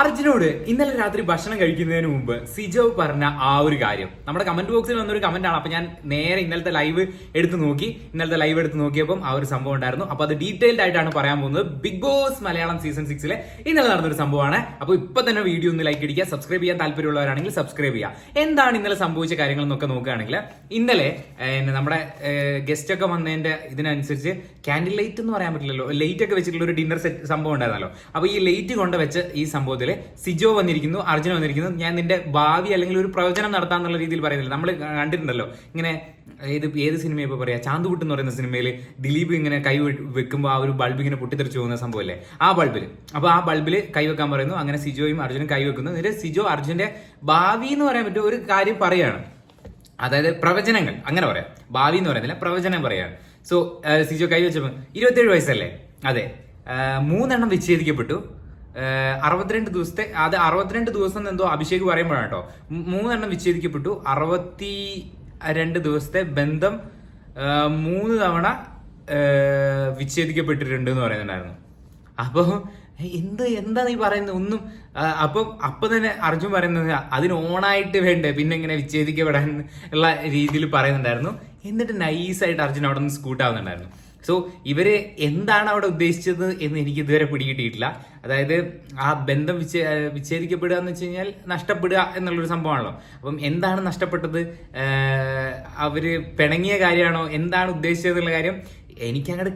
അർജുനോട് ഇന്നലെ രാത്രി ഭക്ഷണം കഴിക്കുന്നതിന് മുമ്പ് സിജോ പറഞ്ഞ ആ ഒരു കാര്യം. നമ്മുടെ കമന്റ് ബോക്സിൽ വന്നൊരു കമന്റ് ആണ്. അപ്പൊ ഞാൻ നേരെ ഇന്നലത്തെ ലൈവ് എടുത്തു നോക്കി. ഇന്നലത്തെ ലൈവ് എടുത്ത് നോക്കിയപ്പോൾ ആ ഒരു സംഭവം ഉണ്ടായിരുന്നു. അപ്പൊ അത് ഡീറ്റെയിൽഡ് ആയിട്ടാണ് പറയാൻ പോകുന്നത്. ബിഗ് ബോസ് മലയാളം സീസൺ സിക്സിലെ ഇന്നലെ നടന്നൊരു സംഭവമാണ്. അപ്പൊ ഇപ്പൊ തന്നെ വീഡിയോ ഒന്ന് ലൈക്ക് അടിക്കുക സബ്സ്ക്രൈബ് ചെയ്യാൻ താല്പര്യമുള്ളവരാണെങ്കിൽ സബ്സ്ക്രൈബ് ചെയ്യുക. എന്താണ് ഇന്നലെ സംഭവിച്ച കാര്യങ്ങൾ എന്നൊക്കെ നോക്കുകയാണെങ്കിൽ ഇന്നലെ നമ്മുടെ ഗസ്റ്റ് ഒക്കെ വന്നതിന്റെ ഇതിനനുസരിച്ച് ക്യാൻഡിൽ ലൈറ്റ് എന്ന് പറയാൻ പറ്റില്ലല്ലോ. ലൈറ്റ് ഒക്കെ വെച്ചിട്ടുള്ള ഒരു ഡിന്നർ സെറ്റ് സംഭവം ഉണ്ടായിരുന്നല്ലോ. അപ്പൊ ഈ ലൈറ്റ് കൊണ്ട് വെച്ച് ഈ സംഭവത്തിൽ സിജോ വന്നിരിക്കുന്നു അർജുന വന്നിരിക്കുന്നു. ഞാൻ നിന്റെ ഭാവി അല്ലെങ്കിൽ ഒരു പ്രവചനം നടത്താന്നുള്ള രീതിയിൽ പറയുന്നില്ല. നമ്മൾ കണ്ടിട്ടുണ്ടല്ലോ. ഇങ്ങനെ ഏത് ഏത് സിനിമ ഇപ്പൊ പറയാ? ചാന്തുകുട്ട് എന്ന് പറയുന്ന സിനിമയിൽ ദിലീപ് ഇങ്ങനെ കൈ വെക്കുമ്പോൾ ആ ഒരു ബൾബ് ഇങ്ങനെ പൊട്ടിത്തെറിച്ച് പോകുന്ന സംഭവമല്ലേ ആ ബൾബിൽ അപ്പോൾ ആ ബൾബിൽ കൈ വെക്കാൻ പറയുന്നു. അങ്ങനെ സിജോയും അർജുനും കൈ വെക്കുന്നു. എന്നിട്ട് സിജോ അർജുന്റെ ഭാവി എന്ന് പറയാൻ പറ്റും ഒരു കാര്യം പറയാണ്. അതായത് പ്രവചനങ്ങൾ. അങ്ങനെ പറയാം. ഭാവി എന്ന് പറയുന്നില്ല പ്രവചനം പറയാണ്. സോ സിജോ കൈ വെച്ചപ്പോൾ ഇരുപത്തേഴ് വയസ്സല്ലേ? അതെ. മൂന്നെണ്ണം വിച്ഛേദിക്കപ്പെട്ടു. അറുപത്തിരണ്ട് ദിവസത്തെ അത് അറുപത്തിരണ്ട് ദിവസം എന്തോ അഭിഷേക് പറയുമ്പോഴാണ് കേട്ടോ. മൂന്നെണ്ണം വിച്ഛേദിക്കപ്പെട്ടു. അറുപത്തി രണ്ട് ദിവസത്തെ ബന്ധം മൂന്ന് തവണ വിച്ഛേദിക്കപ്പെട്ടിട്ടുണ്ട് എന്ന് പറയുന്നുണ്ടായിരുന്നു. അപ്പോൾ എന്ത് എന്താ നീ പറയുന്നത്? ഒന്നും അപ്പം അപ്പൊ തന്നെ അർജുൻ പറയുന്നത് അതിന് ഓണായിട്ട് വേണ്ടേ? പിന്നെ ഇങ്ങനെ വിച്ഛേദിക്കപ്പെടാൻ ഉള്ള രീതിയിൽ പറയുന്നുണ്ടായിരുന്നു. എന്നിട്ട് നൈസായിട്ട് അർജുൻ അവിടെ നിന്ന് സ്കൂട്ടാവുന്നുണ്ടായിരുന്നു സോ ഇവർ എന്താണ് അവിടെ ഉദ്ദേശിച്ചത് എന്ന് എനിക്ക് ഇതുവരെ പിടികിട്ടിയിട്ടില്ല. അതായത് ആ ബന്ധം വിച്ഛേ വിച്ഛേദിക്കപ്പെടുക എന്ന് വെച്ച് കഴിഞ്ഞാൽ നഷ്ടപ്പെടുക എന്നുള്ളൊരു സംഭവമാണല്ലോ. അപ്പം എന്താണ് നഷ്ടപ്പെട്ടത്? അവർ പിണങ്ങിയ കാര്യമാണോ? എന്താണ് ഉദ്ദേശിച്ചതെന്നുള്ള കാര്യം എനിക്ക് അങ്ങോട്ട്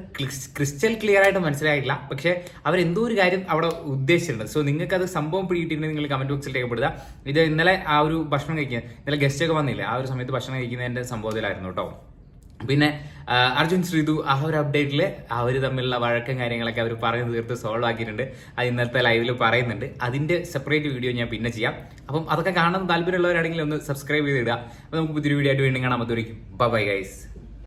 ക്രിസ്റ്റൽ ക്ലിയർ ആയിട്ട് മനസ്സിലായിട്ടില്ല. പക്ഷെ അവരെന്തോ ഒരു കാര്യം അവിടെ ഉദ്ദേശിച്ചിട്ടുണ്ട്. സോ നിങ്ങൾക്ക് അത് സംഭവം പിടികിട്ടിട്ടുണ്ടെങ്കിൽ നിങ്ങൾ കമന്റ് ബോക്സിൽ രേഖപ്പെടുത്തുക. ഇത് ഇന്നലെ ആ ഒരു ഭക്ഷണം കഴിക്കുക ഇന്നലെ ഗസ്റ്റ് ഒക്കെ വന്നില്ലേ? ആ ഒരു സമയത്ത് ഭക്ഷണം കഴിക്കുന്നതിന്റെ സംഭവത്തിലായിരുന്നു കേട്ടോ. പിന്നെ അർജുൻ ശ്രീതു ആ ഒരു അപ്ഡേറ്റിൽ അവർ തമ്മിലുള്ള വഴക്കം കാര്യങ്ങളൊക്കെ അവർ പറഞ്ഞു തീർത്ത് സോൾവ് ആക്കിയിട്ടുണ്ട്. അത് ഇന്നത്തെ ലൈവിൽ പറയുന്നുണ്ട്. അതിന്റെ സെപ്പറേറ്റ് വീഡിയോ ഞാൻ പിന്നെ ചെയ്യാം. അപ്പം അതൊക്കെ കാണാൻ താല്പര്യമുള്ളവരാണെങ്കിൽ ഒന്ന് സബ്സ്ക്രൈബ് ചെയ്തിടുക. അപ്പോൾ നമുക്ക് പുതിയൊരു വീഡിയോ ആയിട്ട് വീണ്ടും കാണാൻ പറ്റുമായിരിക്കും ബൈ ഗൈസ്